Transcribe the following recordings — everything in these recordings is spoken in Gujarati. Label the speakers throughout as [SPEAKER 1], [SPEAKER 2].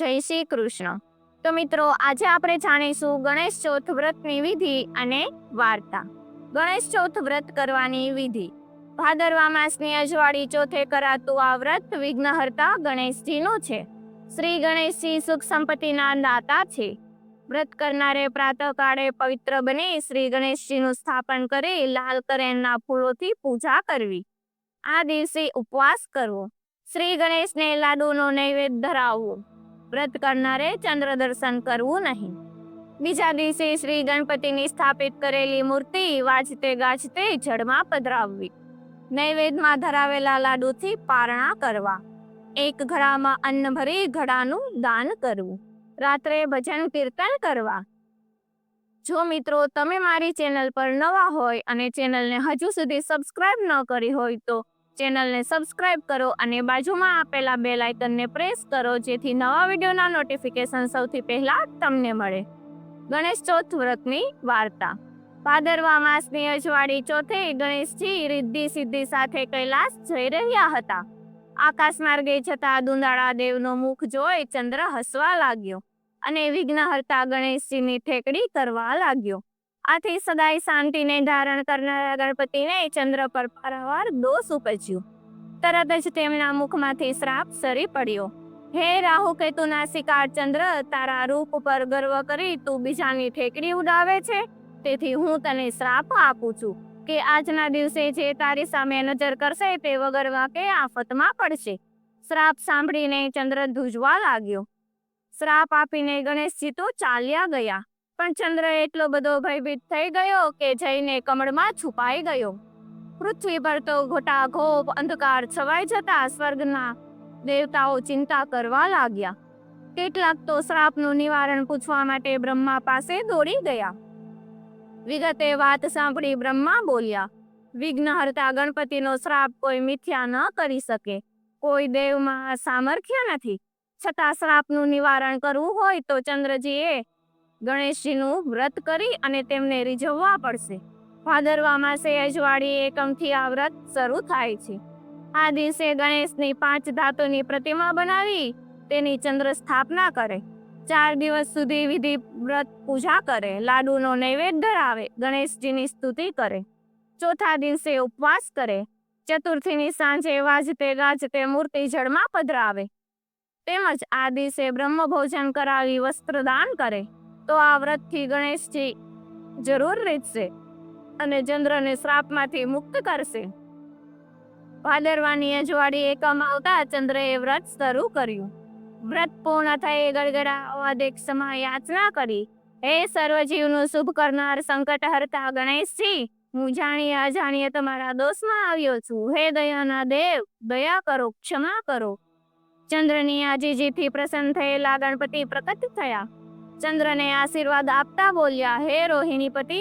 [SPEAKER 1] જય શ્રી કૃષ્ણ. તો મિત્રો, આજે આપણે જાણીશું ગણેશ ચોથ વ્રતની વિધિ અને વાર્તા. ગણેશ ચોથ વ્રત કરવાની વિધિ. ભાદરવા માસની અજવાળી ચોથે કરાતું આ વ્રત વિઘ્નહર્તા ગણેશજીનું છે. શ્રી ગણેશજી સુખ સંપત્તિના દાતા છે. વ્રત કરનારે પ્રાતઃકાળે પવિત્ર બની શ્રી ગણેશજીનું સ્થાપન કરી લાલ કરેણના ફૂલોથી પૂજા કરવી. આ દિવસે ઉપવાસ કરવો. શ્રી ગણેશને લાડુનો નૈવેદ્ય ધરાવવો. વ્રત કરનારે ચંદ્ર દર્શન કરવું નહીં. બીજા દિવસે શ્રી ગણપતિની સ્થાપિત કરેલી મૂર્તિ વાજતે ગાજતે જળમાં પધરાવવી. નૈવેદ્યમાં ધરાવેલા લાડુથી પારણા કરવા. એક ઘડામાં અન્ન ભરી ઘડાનું દાન કરવું. રાત્રે ભજન કીર્તન કરવા. જો મિત્રો, તમે મારી ચેનલ પર નવા હોય અને ચેનલને હજુ સુધી સબસ્ક્રાઇબ ન કરી હોય તો ચેનલને સબસ્ક્રાઇબ કરો અને બાજુમાં આપેલા બે લાઇકનને પ્રેસ કરો, જેથી નવા વિડીયોના નોટિફિકેશન સૌથી પહેલા તમને મળે. ગણેશ ચોથ વ્રતની વાર્તા. ભાદરવા માસની અજવાળી ચોથે ગણેશજી રિદ્ધિ સિદ્ધિ સાથે કૈલાસ જઈ રહ્યા હતા. આકાશ માર્ગે જતા દુંદાળા દેવનો મુખ જોઈ ચંદ્ર હસવા લાગ્યો અને વિઘ્નહર્તા ગણેશજીની ઠેકડી કરવા લાગ્યો. આથી સદાય શાંતિને ધારણ કરનારા ગણપતિને ચંદ્ર પર પારાવાર દોષ ઉપજ્યો. તરત જ તેમના મુખમાંથી શ્રાપ સરી પડ્યો. હે રાહુ કેતુના શિકાર ચંદ્ર, તારા રૂપ પર ગર્વ કરી તું બીજાની ઠેકડી ઉડાવે છે. તેથી હું તને શ્રાપ આપું છું કે આજના દિવસે જે તારી સામે નજર કરશે તે વગર વાકે આફતમાં પડશે. શ્રાપ સાંભળીને ચંદ્ર ધ્રુજવા લાગ્યો. શ્રાપ આપીને ગણેશજી તો ચાલ્યા ગયા. પણ ચંદ્ર એટલો બધો ભયભીત થઈ ગયો કે જઈને કમળમાં છુપાઈ ગયો. પૃથ્વી પર તો ઘોટા ઘોપ અંધકાર છવાઈ જતા સ્વર્ગના દેવતાઓ ચિંતા કરવા લાગ્યા. કેટલાક તો શ્રાપનું નિવારણ પૂછવા માટે બ્રહ્મા પાસે દોડી ગયા. વિગતે વાત સાંભળી બ્રહ્મા બોલ્યા, વિઘ્નહર્તા ગણપતિનો શ્રાપ કોઈ મિથ્યા ન કરી શકે. કોઈ દેવમાં સામર્થ્ય નથી. છતાં શ્રાપનું નિવારણ કરવું હોય તો ચંદ્રજીએ ગણેશજીનું વ્રત કરી અને તેમને રીઝવવા પડશે. ભાદરવા માસે અજવાળી એકમથી આ વ્રત શરૂ થાય છે. આ દિવસે ગણેશની પાંચ ધાતુની પ્રતિમા બનાવી તેની ચંદ્ર સ્થાપના કરે. ચાર દિવસ સુધી વિધિ વ્રત પૂજા કરે. લાડુનો નૈવેદ્ય ધરાવે. ગણેશજીની સ્તુતિ કરે. ચોથા દિવસે ઉપવાસ કરે. ચતુર્થીની સાંજે વાજતે ગાજતે મૂર્તિ જળમાં પધરાવે. તેમજ આ દિવસે બ્રહ્મ ભોજન કરાવી વસ્ત્રદાન કરે. તો આ વ્રતથી ગણેશજી જરૂર રીતશે અને ચંદ્રને શ્રાપમાંથી મુક્ત કરશે. ભાદરવાની અજવાળી એકમ આવતા ચંદ્રએ વ્રત શરૂ કર્યું. વ્રત પૂર્ણ થઈ ગડગડા એક સમય યાચના કરી. હે સર્વજીવનું શુભ કરનાર સંકટ હરતા ગણેશજી, હું જાણીએ અજાણીએ તમારા દોષમાં આવ્યો છું. હે દયાના દેવ, દયા કરો, ક્ષમા કરો. ચંદ્રની આજીજીથી પ્રસન્ન થયેલા ગણપતિ પ્રકટ થયા. ચંદ્રને આશીર્વાદ આપતા બોલ્યા, હે રોહિણી પતિ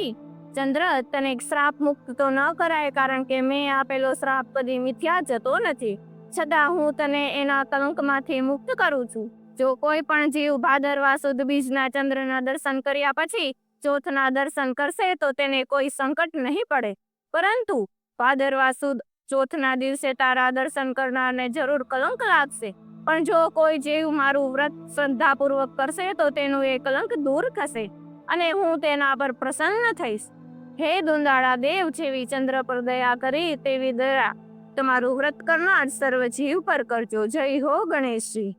[SPEAKER 1] ચંદ્ર, તને શ્રાપ મુક્ત તો ન કરાય કારણ કે મેં આપેલો શ્રાપ કદી મિથ્યા જતો નથી. છતાં હું તને એના કલંકમાંથી મુક્ત કરું છું. જો કોઈ પણ જીવ ભાદરવા સુદ બીજના ચંદ્રના દર્શન કર્યા પછી ચોથના દર્શન કરશે તો તેને કોઈ સંકટ નહીં પડે. પરંતુ ભાદરવા સુદ ચોથના દિવસે તારા દર્શન કરનારને જરૂર કલંક લાગશે. પણ જો કોઈ જીવ મારું વ્રત શ્રદ્ધાપૂર્વક કરશે, તો તેનું એ કલંક દૂર થશે અને હું તેના પર પ્રસન્ન થઈશ. હે દુંદાળા દેવ, જેવી ચંદ્ર પર દયા કરી, તેવી દયા તમારું વ્રત કરનાર સર્વ જીવ પર કરજો. જય હો ગણેશજી.